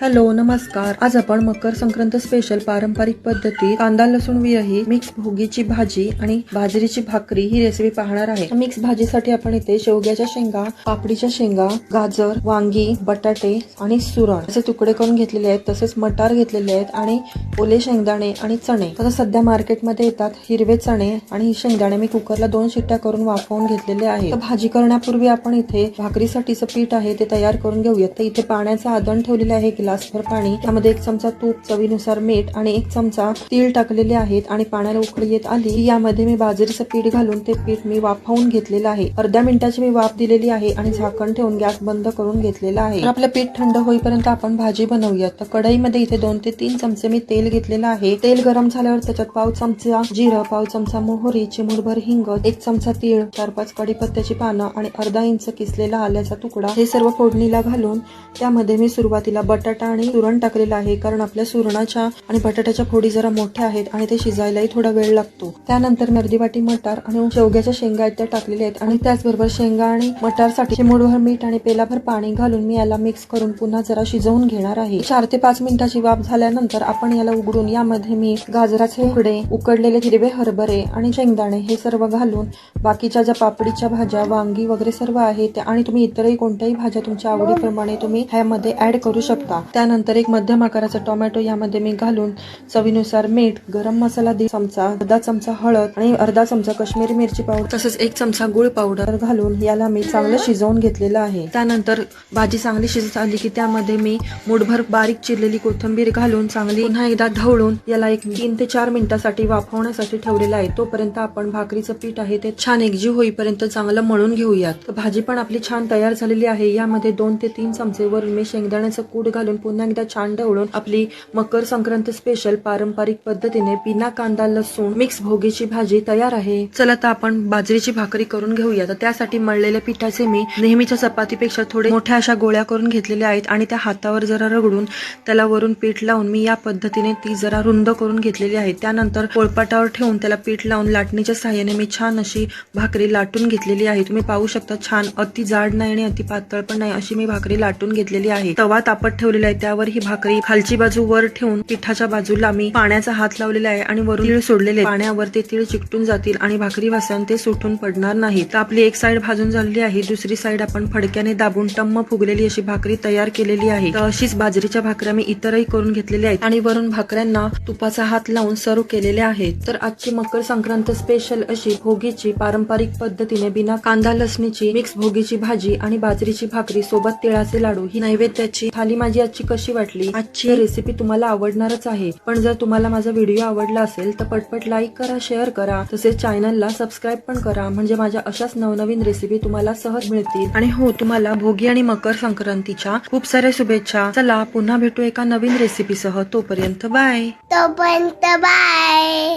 Hello नमस्कार. आज आपण मकर संक्रांत स्पेशल पारंपरिक पद्धतीत कांदा लसूण विरही मिक्स भोगीची भाजी आणि बाजरीची भाकरी ही रेसिपी पाहणार आहे. मिक्स भाजीसाठी आपण इथे शेवग्याच्या शेंगा पापडीच्या शेंगा गाजर वांगी बटाटे आणि सुरण असे तुकडे करून घेतलेले आहेत. तसेच मटार घेतलेले आहेत आणि ओले शेंगदाणे आणि चणे. आता सध्या मार्केटमध्ये येतात हिरवे चणे आणि ही शेंगदाणे मी कुकरला दोन शिट्ट्या करून वाफवून घेतलेले आहे तर भाजी करण्यापूर्वी आपण इथे भाकरीसाठीचं पीठ आहे ते तयार करून घेऊयात. तर इथे पाण्याचं आदण ठेवलेलं आहे ग्लासभर पाणी त्यामध्ये एक चमचा तूप चवीनुसार मीठ आणि एक चमचा तीळ टाकलेले आहेत आणि पाण्याला उकळी येत आली की यामध्ये मी बाजरीचं पीठ घालून ते पीठ मी वाफवून घेतलेलं आहे. अर्ध्या मिनिटाची मी वाफ दिलेली आहे आणि झाकण ठेवून गॅस बंद करून घेतलेला आहे. आपलं पीठ थंड होईपर्यंत आपण भाजी बनवूयात. तर कढईमध्ये इथे दोन ते तीन चमचे मी तेल घेतलेलं आहे. तेल गरम झाल्यावर त्याच्यात पाव चमचा जिरं पाव चमचा मोहरी चिमूरभर हिंग एक चमचा तीळ चार पाच कढीपत्त्याची पानं आणि अर्धा इंच किसलेला आल्याचा तुकडा हे सर्व फोडणीला घालून त्यामध्ये मी सुरुवातीला बटाटा आणि सुरण टाकलेला आहे. कारण आपल्या सुरणाच्या आणि बटाट्याच्या फोडी जरा मोठ्या आहेत आणि ते शिजायलाही थोडा वेळ लागतो. त्यानंतर मी अर्धी वाटी मटार आणि शेवग्याच्या शेंगा आहेत त्या टाकलेल्या आहेत. आणि त्याचबरोबर शेंगा आणि मटारसाठी मूळभर मीठ आणि पेलाभर पाणी घालून मी याला मिक्स करून पुन्हा जरा शिजवून घेणार आहे. चार ते पाच मिनिटाची वाफ झाल्यानंतर आपण याला उघडून यामध्ये मी गाजराचे उकडे उकडलेले हिरवे हरभरे आणि शेंगदाणे हे सर्व घालून बाकीच्या ज्या पापडीच्या भाज्या वांगी वगैरे सर्व आहे त्या आणि तुम्ही इतरही कोणत्याही भाज्या तुमच्या आवडीप्रमाणे तुम्ही ह्यामध्ये ऍड करू शकता. त्यानंतर एक मध्यम आकाराचा टोमॅटो यामध्ये मी घालून चवीनुसार मीठ गरम मसाला दीड चमचा अर्धा चमचा हळद आणि अर्धा चमचा काश्मीरी मिरची पावडर तसेच एक चमचा गुळ पावडर घालून याला मी चांगलं शिजवून घेतलेलं आहे. त्यानंतर भाजी चांगली शिजत आली की त्यामध्ये मी मुठभर बारीक चिरलेली कोथिंबीर घालून चांगली पुन्हा एकदा ढवळून याला एक तीन ते चार मिनिटासाठी वाफवण्यासाठी ठेवलेलं आहे. तोपर्यंत आपण भाकरीचं पीठ आहे ते छान एकजीव होईपर्यंत चांगलं मळून घेऊयात. तर भाजी पण आपली छान तयार झालेली आहे. यामध्ये दोन ते तीन चमचे वरून मी शेंगदाण्याचं कूट घालून पुन्हा एकदा छान ढवळून आपली मकर संक्रांत स्पेशल पारंपरिक पद्धतीने बिना कांदा लसूण मिक्स भोगीची भाजी तयार आहे. चला तर आपण बाजरीची भाकरी करून घेऊया. तर त्यासाठी मळलेल्या पिठाचे मी नेहमीच्या चपातीपेक्षा थोडे मोठ्या अशा गोळ्या करून घेतलेल्या आहेत आणि त्या हातावर जरा रगडून त्याला वरून पीठ लावून मी या पद्धतीने ती जरा रुंद करून घेतलेली आहे. त्यानंतर पोळपाटावर ठेवून त्याला पीठ लावून लाटणीच्या सहाय्याने मी छान अशी भाकरी लाटून घेतलेली आहे. तुम्ही पाहू शकता छान अति जाड नाही आणि अति पातळ पण नाही अशी मी भाकरी लाटून घेतलेली आहे. तवा तापत ठेवलेला आहे. त्यावर ही भाकरी खालची बाजू वर ठेवून पिठाच्या बाजूला मी पाण्याचा हात लावलेला आहे आणि वरून तीळ सोडलेले पाण्यावर ते तीळ चिकटून जातील आणि भाकरी वासान ते सुटून पडणार नाही. तर आपली एक साइड भाजून झालेली आहे. दुसरी साइड आपण फडक्याने दाबून टम्म फुगलेली अशी भाकरी तयार केलेली आहे. तर अशीच बाजरीच्या भाकऱ्या मी इतरही करून घेतलेल्या आहेत आणि वरून भाकऱ्यांना तुपाचा हात लावून सर्व केलेले आहेत. तर आजची मकर संक्रांत स्पेशल अशी भोगीची पारंपरिक पद्धतीने बिना कांदा लसणीची मिक्स भोगीची भाजी आणि बाजरीची भाकरी सोबत तिळाचे लाडू ही नैवेद्याची थाली माझी आजची कशी वाटली? आजची? रेसिपी तुम्हाला आवडणारच आहे. पण जर तुम्हाला माझा व्हिडिओ आवडला असेल तर पटपट लाईक करा शेअर करा. तसेच चॅनलला सबस्क्राईब पण करा. म्हणजे माझ्या अशाच नवनवीन रेसिपी तुम्हाला सहज मिळतील. आणि हो तुम्हाला भोगी आणि मकर संक्रांतीच्या खूप साऱ्या शुभेच्छा. चला पुन्हा भेटू एका नवीन रेसिपीसह तोपर्यंत बाय तोपर्यंत बाय